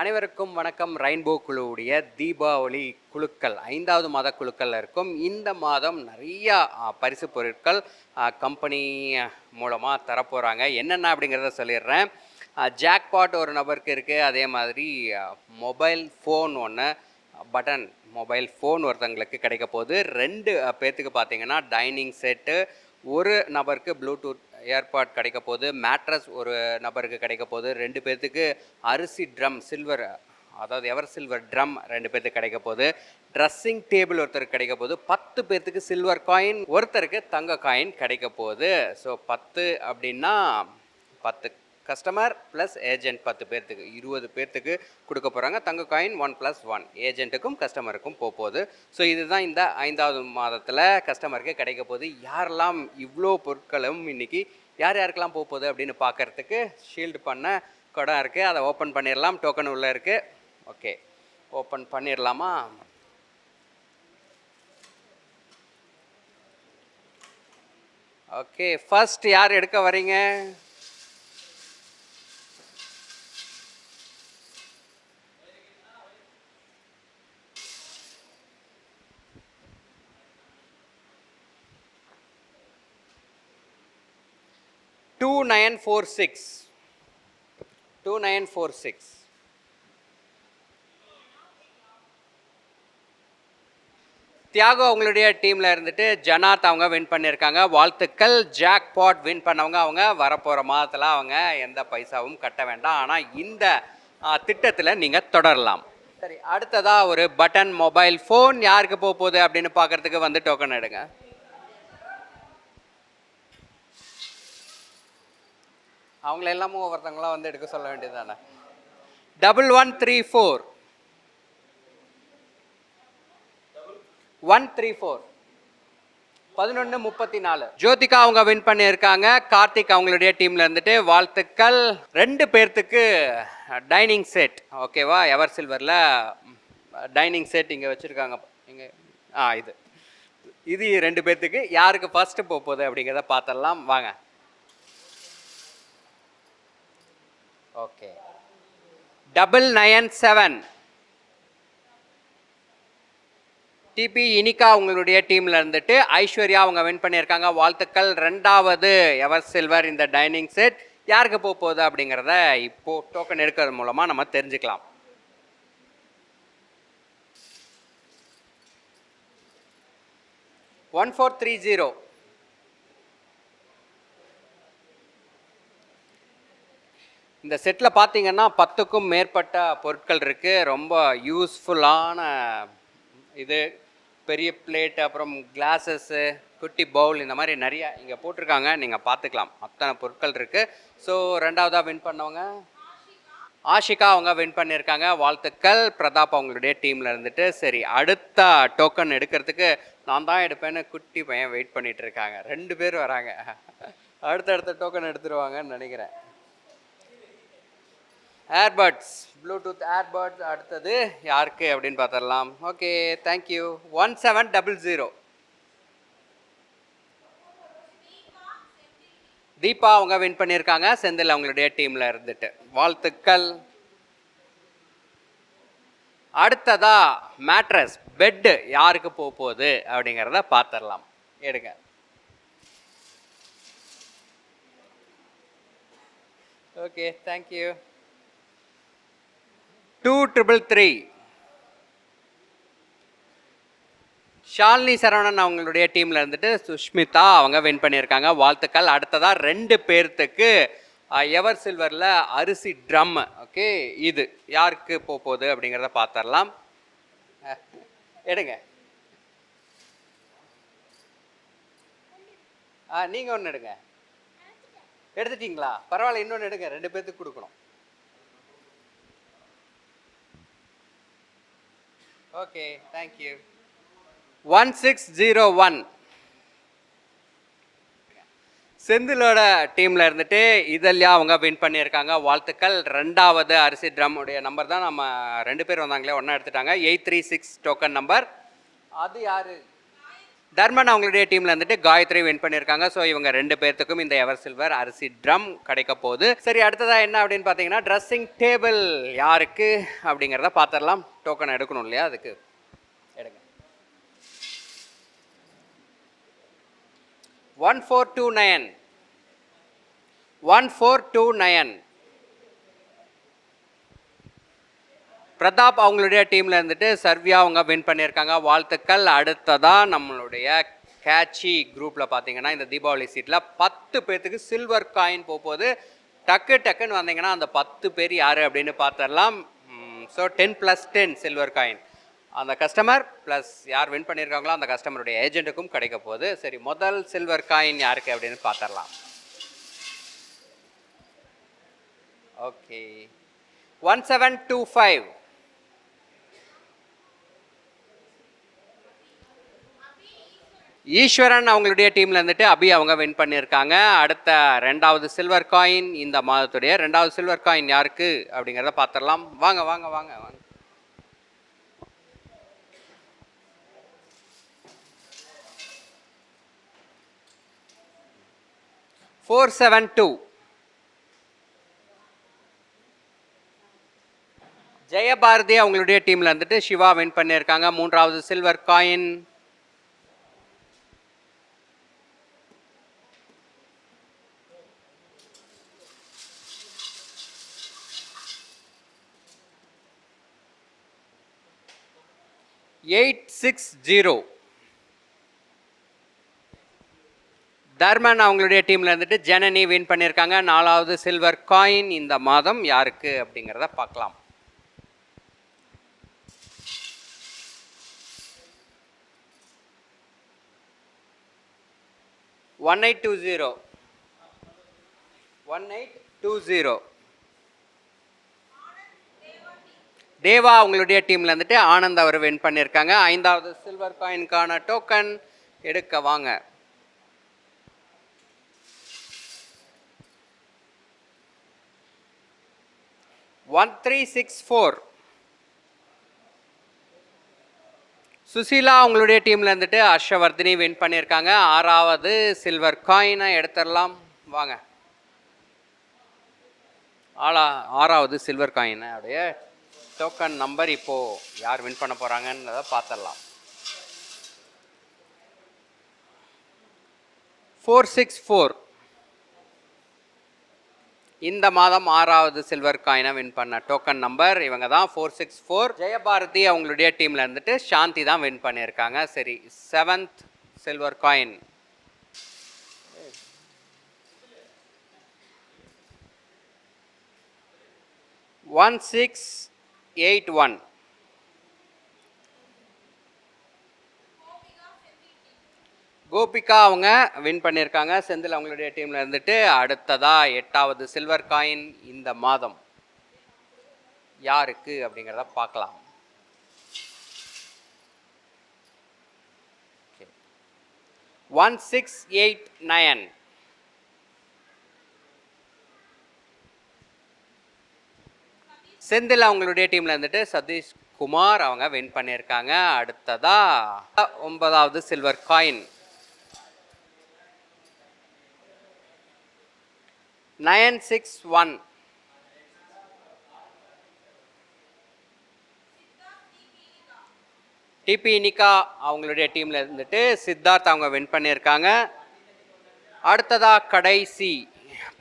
அனைவருக்கும் வணக்கம். ரெயின்போ குழுவுடைய தீபாவளி குழுக்கள் ஐந்தாவது மாத குழுக்கள் இருக்கும். இந்த மாதம் நிறையா பரிசு பொருட்கள் கம்பெனி மூலமாக தரப்போகிறாங்க என்னென்ன அப்படிங்கிறத சொல்லிடுறேன். ஜாக்பாட் ஒரு நபருக்கு இருக்குது அதே மாதிரி மொபைல் ஃபோன் ஒன்று பட்டன் மொபைல் ஃபோன் ஒருத்தங்களுக்கு கிடைக்க போகுது. ரெண்டு பேர்த்துக்கு பார்த்தீங்கன்னா டைனிங் செட்டு ஒரு நபருக்கு ப்ளூடூத் ஏர்பாட் கிடைக்க போகுது. மேட்ரஸ் ஒரு நபருக்கு கிடைக்க போகுது. ரெண்டு பேர்த்துக்கு அரிசி ட்ரம் சில்வர் அதாவது எவர் சில்வர் ட்ரம் ரெண்டு பேர்த்துக்கு கிடைக்க போகுது. ட்ரெஸ்ஸிங் டேபிள் ஒருத்தருக்கு கிடைக்க போகுது. பத்து பேர்த்துக்கு சில்வர் காயின் ஒருத்தருக்கு தங்க காயின் கிடைக்க போகுது. ஸோ பத்து அப்படின்னா பத்து கஸ்டமர் ப்ளஸ் ஏஜென்ட் பத்து பேர்த்துக்கு இருபது பேர்த்துக்கு கொடுக்க போகிறாங்க தங்க காயின் ஒன் ப்ளஸ் ஒன் ஏஜென்ட்டுக்கும் கஸ்டமருக்கும் போக போகுது. ஸோ இதுதான் இந்த ஐந்தாவது மாதத்தில் கஸ்டமருக்கு கிடைக்க போகுது. யாரெல்லாம் இவ்வளோ பொருட்களும் இன்னைக்கு யார் யாருக்கெல்லாம் போக போகுது அப்படின்னு பார்க்கறதுக்கு ஷீல்டு பண்ண குடம் இருக்குது அதை ஓப்பன் பண்ணிடலாம் டோக்கன் உள்ளே இருக்குது ஓகே ஓப்பன் பண்ணிடலாமா ஓகே ஃபர்ஸ்ட் யார் எடுக்க வரீங்க nine nine four six two nine four six Thiyago அவங்களுடைய டீமில் இருந்துட்டு ஜனாத் அவங்க வின் பண்ணியிருக்காங்க. வாழ்த்துக்கள். ஜாக் பாட் வின் பண்ணவங்க அவங்க வரப்போகிற மாதத்தில் அவங்க எந்த பைசாவும் கட்ட வேண்டாம். ஆனால் இந்த திட்டத்தில் நீங்கள் தொடரலாம். சரி அடுத்ததாக ஒரு பட்டன் மொபைல் ஃபோன் யாருக்கு போக போகுது அப்படின்னு பார்க்கறதுக்கு வந்து டோக்கன் எடுங்க. அவங்கள எல்லாமும் ஒவ்வொருத்தவங்களாம் வந்து எடுக்க சொல்ல வேண்டியது double one three four one three four பதினொன்று முப்பத்தி நாலு ஜோதிகா அவங்க வின் பண்ணியிருக்காங்க. கார்த்திக் அவங்களுடைய டீம்ல இருந்துட்டு வாழ்த்துக்கள். ரெண்டு பேர்த்துக்கு டைனிங் செட் ஓகேவா எவர் சில்வரில் டைனிங் செட் இங்கே வச்சுருக்காங்க. இங்கே ஆ இது. இது ரெண்டு பேர்த்துக்கு. யாருக்கு ஃபஸ்ட்டு போக போகுது அப்படிங்கிறத பார்த்துடலாம். வாங்க. ஓகே டபுள் நயன் செவன் டிபி இனிகா உங்களுடைய டீமில் இருந்துட்டு ஐஸ்வர்யா அவங்க வின் பண்ணியிருக்காங்க. வாழ்த்துக்கள். ரெண்டாவது எவர் சில்வர் இந்த டைனிங் செட் யாருக்கு போக போகுது அப்படிங்கிறத இப்போ டோக்கன் எடுக்கிறது மூலமாக நம்ம தெரிஞ்சுக்கலாம். ஒன் ஃபோர் த்ரீ ஜீரோ இந்த செட்டில் பார்த்தீங்கன்னா பத்துக்கும் மேற்பட்ட பொருட்கள் இருக்குது ரொம்ப யூஸ்ஃபுல்லான இது. பெரிய பிளேட் அப்புறம் கிளாஸஸ்ஸு குட்டி பவுல் இந்த மாதிரி நிறைய இங்கே போட்டிருக்காங்க. நீங்கள் பார்த்துக்கலாம் அத்தனை பொருட்கள் இருக்குது ஸோ ரெண்டாவதாக வின் பண்ணவங்க? ஆஷிகா அவங்க வின் பண்ணியிருக்காங்க. வாழ்த்துக்கள். பிரதாப் அவங்களுடைய டீமில் இருந்துட்டு. சரி அடுத்த டோக்கன் எடுக்கிறதுக்கு நான் தான் எடுப்பேன்னு குட்டி பையன் வெயிட் பண்ணிகிட்டு இருக்காங்க. ரெண்டு பேர் வராங்க. அடுத்தடுத்த டோக்கன் எடுத்துருவாங்கன்னு நினைக்கிறேன். ஏர்பட்ஸ் ப்ளூடூத் ஏர்பட்ஸ் அடுத்தது யாருக்கு அப்படின்னு பார்த்துடலாம். Okay thank you one seven double zero Deepa அவங்க வின் பண்ணியிருக்காங்க. செந்தில் அவங்களுடைய டீமில் இருந்துட்டு. வாழ்த்துக்கள். அடுத்ததா மேட்ரஸ் பெட்டு யாருக்கு போக போகுது அப்படிங்கிறத பார்த்துடலாம். எடுங்க. Okay thank you two triple three Shalini Saravanan அவங்களுடைய டீமில் இருந்துட்டு சுஷ்மிதா அவங்க வின் பண்ணியிருக்காங்க. வாழ்த்துக்கள். அடுத்ததாக ரெண்டு பேர்த்துக்கு எவர் சில்வரில் அரிசி ட்ரம் ஓகே இது யாருக்கு போக போகுது அப்படிங்கிறத பார்த்துடலாம் எடுங்க. ஆ நீங்கள் ஒன்று எடுங்க. எடுத்துட்டீங்களா? பரவாயில்ல இன்னொன்று எடுங்க. ரெண்டு பேர்த்துக்கு கொடுக்கணும். Okay thank you one six zero one செந்திலோட டீமில் இருந்துட்டு இதெல்லாம் அவங்க வின் பண்ணியிருக்காங்க. வாழ்த்துக்கள். ரெண்டாவது அரிசி ட்ரம்முடைய நம்பர் தான். நம்ம ரெண்டு பேர் வந்தாங்களே ஒன்றா எடுத்துட்டாங்க. Eight three six token number அது யார்? தர்மன் அவங்களுடைய டீம்ல இருந்துட்டு காயத்ரி வின் பண்ணியிருக்காங்க. ஸோ இவங்க ரெண்டு பேர்த்துக்கும் இந்த எவர் சில்வர் அரிசி ட்ரம் கிடைக்க போகுது. சரி அடுத்ததா என்ன அப்படின்னு பார்த்தீங்கன்னா ட்ரெஸ்ஸிங் டேபிள் யாருக்கு அப்படிங்கிறத பார்த்துடலாம். டோக்கன் எடுக்கணும் இல்லையா? அதுக்கு எடுங்க. One four two nine one four two nine Prathap அவங்களுடைய டீமில் இருந்துட்டு சர்வியா அவங்க வின் பண்ணியிருக்காங்க. வாழ்த்துக்கள். அடுத்ததாக நம்மளுடைய கேட்சி குரூப்பில் பார்த்தீங்கன்னா இந்த தீபாவளி சீட்டில் பத்து பேர்த்துக்கு சில்வர் காயின் போகும்போது டக்கு டக்குன்னு வந்தீங்கன்னா அந்த பத்து பேர் யார் அப்படின்னு பார்த்துடலாம் so ten plus ten silver coin அந்த கஸ்டமர் ப்ளஸ் யார் வின் பண்ணியிருக்காங்களோ அந்த கஸ்டமருடைய ஏஜென்ட்டுக்கும் கிடைக்க போகுது. சரி முதல் சில்வர் காயின் யாருக்கு அப்படின்னு பார்த்துடலாம் okay one seven two five Eswaran அவங்களுடைய டீம்ல இருந்துட்டு அபி அவங்க வின் பண்ணியிருக்காங்க. அடுத்த ரெண்டாவது சில்வர் காயின் இந்த மாதத்துடைய ரெண்டாவது சில்வர் காயின் யாருக்கு அப்படிங்கிறத பார்த்துடலாம். வாங்க வாங்க வாங்க வாங்க. ஃபோர் செவன் டூ ஜெயபாரதி அவங்களுடைய டீம்ல இருந்துட்டு சிவா வின் பண்ணியிருக்காங்க. மூன்றாவது silver coin eight six zero. Dharman அவங்களுடைய டீம்ல இருந்துட்டு ஜனனி வின் பண்ணியிருக்காங்க. நாலாவது சில்வர் காயின் இந்த மாதம் யாருக்கு அப்படிங்கிறத பார்க்கலாம். One eight two zero one eight two zero Deva அவங்களுடைய டீம்ல இருந்துட்டு ஆனந்த் அவர் வின் பண்ணியிருக்காங்க. ஐந்தாவது சில்வர் காயின்கான டோக்கன் எடுக்க வாங்க. One three six four Suseela அவங்களுடைய டீம்ல இருந்துட்டு ஹர்ஷவர்தினி வின் பண்ணியிருக்காங்க. ஆறாவது சில்வர் காயினை எடுத்துடலாம். வாங்க. ஆளா ஆறாவது சில்வர் காயின் அப்படியே டோக்கன் நம்பர் இப்போது யார் வின் பண்ண போகிறாங்கன்றதை பார்த்துடலாம் ஃபோர் சிக்ஸ் ஃபோர் இந்த மாதம் ஆறாவது சில்வர் காயினை வின் பண்ண டோக்கன் நம்பர் இவங்க தான் ஃபோர் சிக்ஸ் ஃபோர் ஜெயபாரதி அவங்களுடைய டீமில் இருந்துட்டு சாந்தி தான் வின் பண்ணியிருக்காங்க. சரி seventh silver coin one six eight one Gopika அவங்க வின் பண்ணியிருக்காங்க. செந்தில் அவங்களுடைய டீமில் இருந்துட்டு அடுத்ததா எட்டாவது சில்வர் காயின் இந்த மாதம். யாருக்கு அப்படிங்கிறத பார்க்கலாம். One six eight nine Senthil அவங்களுடைய டீமில் இருந்துட்டு சதீஷ் குமார் அவங்க வின் பண்ணியிருக்காங்க. அடுத்ததா ஒன்பதாவது silver coin nine six one DP Nikka அவங்களுடைய டீமில் இருந்துட்டு சித்தார்த் அவங்க வின் பண்ணியிருக்காங்க. அடுத்ததாக கடைசி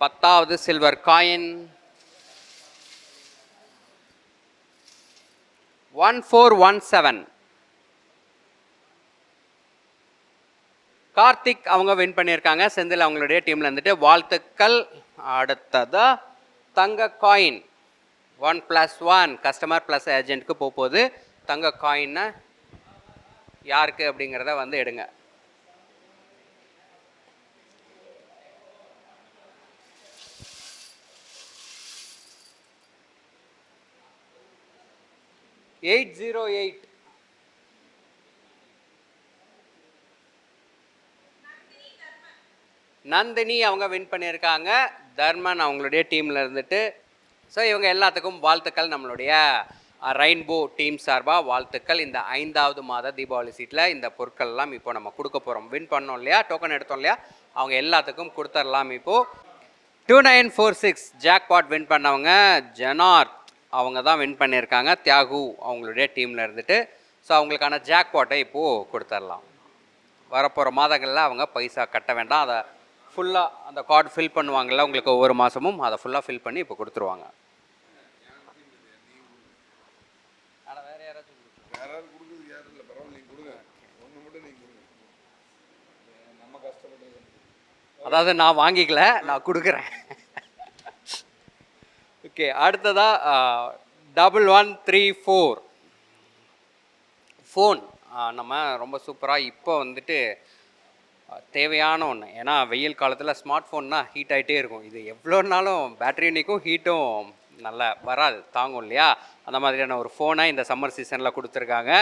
பத்தாவது silver coin one four one seven Karthik அவங்க வின் பண்ணியிருக்காங்க. செந்தில் அவங்களுடைய டீமில் இருந்துட்டு வாழ்த்துக்கள். அடுத்ததா தங்க coin one plus one customer plus ஏஜென்ட்க்கு போகும்போது போகுது தங்க காயின்னு யாருக்கு அப்படிங்கிறத வந்து எடுங்க. Eight zero eight. நந்தினி அவங்க வின் பண்ணியிருக்காங்க. தர்மன் அவங்களுடைய டீமில் இருந்துட்டு. ஸோ இவங்க எல்லாத்துக்கும் வாழ்த்துக்கள் நம்மளுடைய ரெயின்போ டீம் சார்பாக வாழ்த்துக்கள். இந்த ஐந்தாவது மாத தீபாவளி சீட்டில் இந்த பொருட்கள்லாம் இப்போ நம்ம கொடுக்க போகிறோம் வின் பண்ணோம் இல்லையா? டோக்கன் எடுத்தோம் இல்லையா? அவங்க எல்லாத்துக்கும் கொடுத்துர்லாம் இப்போது two nine four six jackpot win பண்ணவங்க ஜனார்த் அவங்க தான் வின் பண்ணியிருக்காங்க. தியாகு அவங்களுடைய டீமில் இருந்துட்டு ஸோ அவங்களுக்கான ஜாக்பாட்டை இப்போது கொடுத்துடலாம் வரப்போகிற மாதங்களில் அவங்க பைசா கட்ட வேண்டாம். அதை ஃபுல்லாக அந்த கார்டு ஃபில் பண்ணுவாங்கல்ல உங்களுக்கு ஒவ்வொரு மாதமும் அதை ஃபுல்லாக ஃபில் பண்ணி இப்போ கொடுத்துருவாங்க. அதாவது நான் வாங்கிக்கல நான் கொடுக்குறேன். ஓகே அடுத்ததா double one three four. Phone நம்ம ரொம்ப சூப்பராக இப்போ வந்துட்டு தேவையான ஒன்று ஏன்னா வெயில் காலத்தில் ஸ்மார்ட் ஃபோன்னா ஹீட் ஆகிட்டே இருக்கும். இது எவ்வளோ நாளும் பேட்டரி நிற்கும் ஹீட்டும் நல்லா வராது தாங்கும் இல்லையா? அந்த மாதிரியான ஒரு ஃபோனை இந்த சம்மர் சீசனில் கொடுத்துருக்காங்க.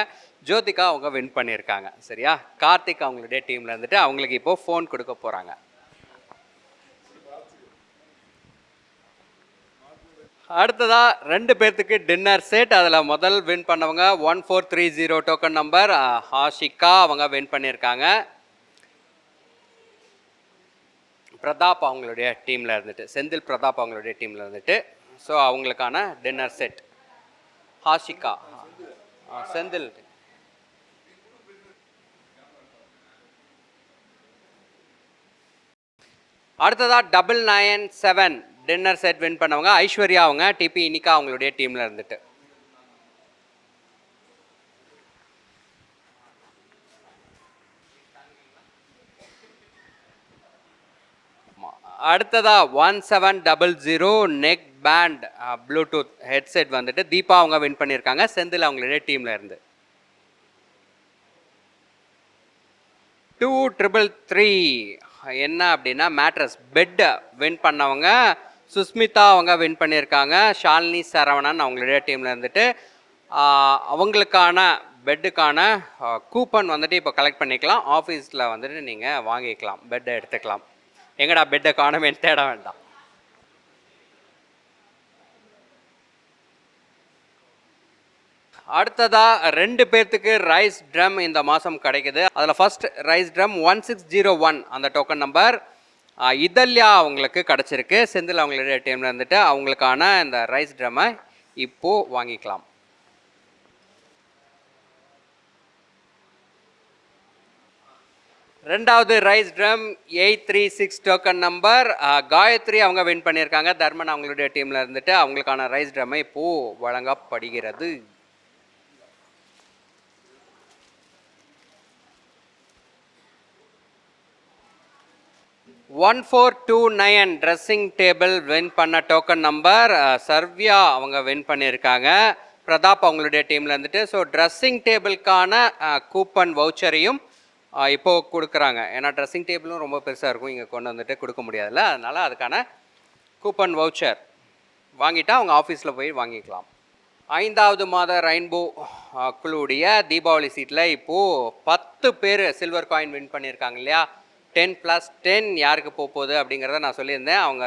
ஜோதிகா அவங்க வின் பண்ணியிருக்காங்க சரியா? கார்த்திக் அவங்களுடைய டீமில் இருந்துட்டு அவங்களுக்கு இப்போது ஃபோன் கொடுக்க போகிறாங்க அடுத்ததா ரெண்டு பேர்த்துக்கு டின்னர் செட் அதில் முதல் வின் பண்ணவங்க one four three zero token number Hashika அவங்க வின் பண்ணியிருக்காங்க. பிரதாப் அவங்களுடைய டீமில் இருந்துட்டு செந்தில் பிரதாப் அவங்களுடைய டீமில் இருந்துட்டு ஸோ அவங்களுக்கான டின்னர் செட் ஹாஷிகா. செந்தில். அடுத்ததாக double nine seven dinner set win பண்ணவங்க ஐஸ்வர்யா அவங்க டிபி இனிகா அவங்களுடைய டீமில் இருந்துட்டு. அடுத்ததாக அடுத்ததா one seven double zero neck band bluetooth headset வந்துட்டு தீபா அவங்க வின் பண்ணியிருக்காங்க செந்தில் அவங்களுடைய டீமில் இருந்து. டூ ட்ரிபிள் த்ரீ என்ன அப்படின்னா மேட்ரஸ் பெட்டை வின் பண்ணவங்க சுஸ்மிதா அவங்க வின் பண்ணியிருக்காங்க. ஷாலினி சரவணன் அவங்களுடைய டீமில் இருந்துட்டு அவங்களுக்கான பெட்டுக்கான கூப்பன் வந்துட்டு இப்போ கலெக்ட் பண்ணிக்கலாம். ஆஃபீஸில் வந்துட்டு நீங்கள் வாங்கிக்கலாம். பெட்டை எடுத்துக்கலாம். எங்கடா பெட்டை காணுமேன்னு தேட வேண்டாம். அடுத்ததாக ரெண்டு பேர்த்துக்கு ரைஸ் ட்ரம் இந்த மாதம் கிடைக்குது. அதில் first rice drum one six zero one அந்த டோக்கன் நம்பர் இதல்யா அவங்களுக்கு கிடச்சிருக்கு. செந்தில் அவங்களுடைய டீமில் இருந்துட்டு அவங்களுக்கான இந்த ரைஸ் ட்ரம்மை இப்போது வாங்கிக்கலாம். ரெண்டாவது rice drum eight three six token number Gayathri அவங்க வின் பண்ணியிருக்காங்க. தர்மன் அவங்களுடைய டீமில் இருந்துட்டு அவங்களுக்கான ரைஸ் ட்ரம்மை இப்போது வழங்கப்படுகிறது. One four two nine dressing table win பண்ண டோக்கன் நம்பர் சர்வியா அவங்க வின் பண்ணியிருக்காங்க. பிரதாப் அவங்களுடைய டீமில் இருந்துட்டு ஸோ ட்ரெஸ்ஸிங் டேபிளுக்கான கூப்பன் வவுச்சரையும் இப்போ கொடுக்குறாங்க. ஏன்னா ட்ரெஸ்ஸிங் டேபிளும் ரொம்ப பெருசாக இருக்கும். இங்கே கொண்டு வந்துட்டு கொடுக்க முடியாதுல்ல. அதனால் அதுக்கான கூப்பன் வவுச்சர் வாங்கிட்டா அவங்க ஆஃபீஸில் போய் வாங்கிக்கலாம். ஐந்தாவது மாத ரெயின்போ குழுவுடைய தீபாவளி சீட்டில் இப்போது பத்து பேர் சில்வர் காயின் வின் பண்ணியிருக்காங்க இல்லையா? டென் ப்ளஸ் டென் யாருக்கு போக போகுது அப்படிங்கிறத நான் சொல்லியிருந்தேன். அவங்க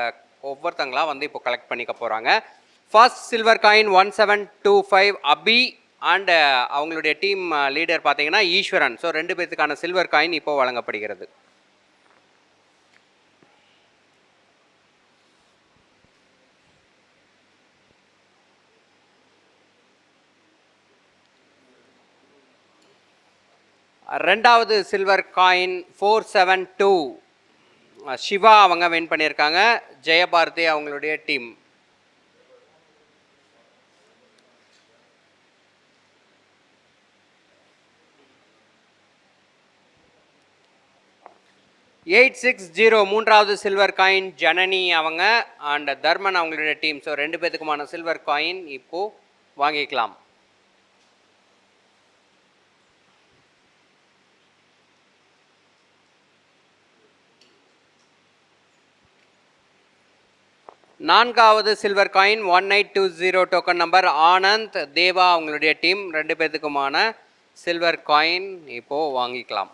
ஒவ்வொருத்தங்களாக வந்து இப்போ கலெக்ட் பண்ணிக்க போகிறாங்க first silver coin one seven two five Abi and அவங்களுடைய டீம் லீடர் பார்த்தீங்கன்னா ஈஸ்வரன். ஸோ ரெண்டு பேர்த்துக்கான சில்வர் காயின் இப்போ வழங்கப்படுகிறது. ரெண்டாவது silver coin four seven two Siva அவங்க வின் பண்ணியிருக்காங்க. ஜெயபாரதி அவங்களுடைய டீம் எயிட் சிக்ஸ் ஜீரோ மூன்றாவது சில்வர் காயின் ஜனனி அவங்க அண்ட் தர்மன் அவங்களுடைய டீம் ஸோ ரெண்டு பேத்துக்குமான சில்வர் காயின் இப்போது வாங்கிக்கலாம். நான்காவது silver coin one eight two zero token number Anand Deva அவங்களுடைய டீம் ரெண்டு பேர்த்துக்குமான சில்வர் காயின் இப்போது வாங்கிக்கலாம்.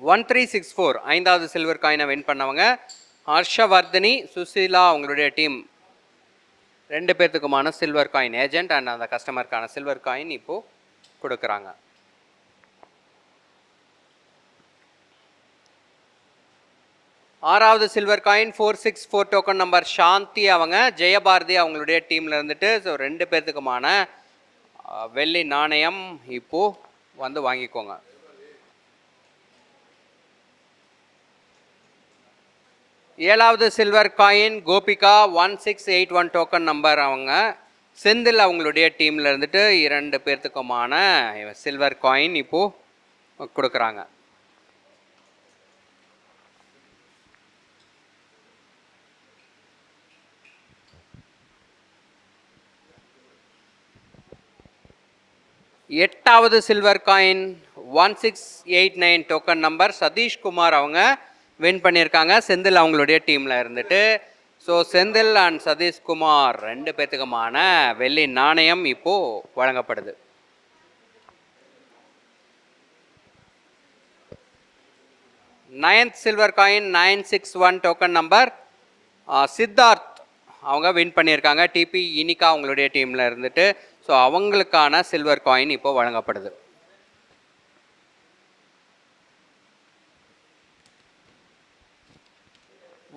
ஒன் த்ரீ சிக்ஸ் ஃபோர் ஐந்தாவது சில்வர் காயினை வின் பண்ணவங்க ஹர்ஷவர்தினி சுசீலா அவங்களுடைய டீம் ரெண்டு பேர்த்துக்குமான சில்வர் காயின் ஏஜென்ட் அண்ட் அந்த கஸ்டமருக்கான சில்வர் காயின் இப்போது கொடுக்குறாங்க. ஆறாவது silver coin four six four token number Shanthi அவங்க ஜெயபாரதி அவங்களுடைய டீமில் இருந்துட்டு ஸோ ரெண்டு பேர்த்துக்குமான வெள்ளி நாணயம் இப்போது வந்து வாங்கிக்கோங்க. ஏழாவது silver coin Gopika one six eight one token number அவங்க செந்தில் அவங்களுடைய டீமில் இருந்துட்டு இரண்டு பேர்த்துக்குமான சில்வர் காயின் இப்போது கொடுக்குறாங்க. எட்டாவது silver coin one six eight nine token number Sathishkumar அவங்க வின் பண்ணியிருக்காங்க. செந்தில் அவங்களுடைய டீமில் இருந்துட்டு. ஸோ செந்தில் அண்ட் சதீஷ்குமார் ரெண்டு பேர்த்துக்குமான வெள்ளி நாணயம் இப்போது வழங்கப்படுது. Ninth silver coin nine six one token number Siddharth அவங்க வின் பண்ணியிருக்காங்க. டிபி இனிகா அவங்களுடைய டீமில் இருந்துட்டு. ஸோ அவங்களுக்கான சில்வர் காயின் இப்போ வழங்கப்படுது.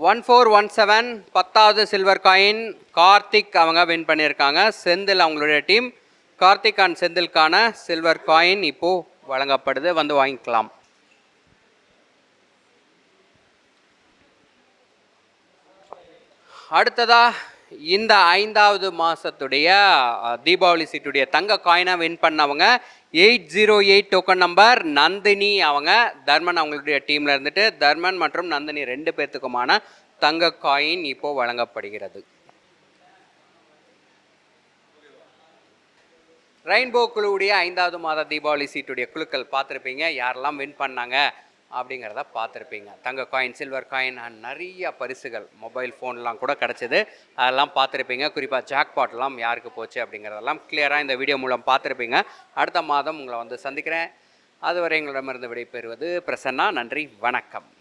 ஒன் ஃபோர் ஒன் செவன் பத்தாவது சில்வர் காயின் கார்த்திக் அவங்க வின் பண்ணியிருக்காங்க. செந்தில் அவங்களுடைய டீம் கார்த்திக் அண்ட் செந்தில்கான சில்வர் காயின் இப்போது வழங்கப்படுது. வந்து வாங்கிக்கலாம். அடுத்ததாக இந்த ஐந்தாவது மாதத்துடைய தீபாவளி சீட்டுடைய தங்க காயினை வின் பண்ணவங்க eight zero eight token number Nandhini அவங்க தர்மன் அவங்களுடைய டீமில் இருந்துட்டு தர்மன் மற்றும் நந்தினி ரெண்டு பேர்த்துக்குமான தங்க காயின் இப்போது வழங்கப்படுகிறது. ரெயின்போ குழுவுடைய ஐந்தாவது மாத தீபாவளி சீட்டுடைய குழுக்கள் பார்த்துருப்பீங்க யாரெல்லாம் வின் பண்ணாங்க? அப்படிங்கிறத பார்த்துருப்பீங்க. தங்க காயின் சில்வர் காயின் அண்ட் நிறைய பரிசுகள் மொபைல் ஃபோன்லாம் கூட கிடச்சிது. அதெல்லாம் பார்த்துருப்பீங்க. குறிப்பாக ஜாக்பாட்லாம் யாருக்கு போச்சு அப்படிங்கிறதெல்லாம் கிளியராக இந்த வீடியோ மூலம் பார்த்துருப்பீங்க. அடுத்த மாதம் உங்களை வந்து சந்திக்கிறேன். அதுவரை எங்களிடமிருந்து விடைபெறுவது பிரசன்னா. நன்றி. வணக்கம்.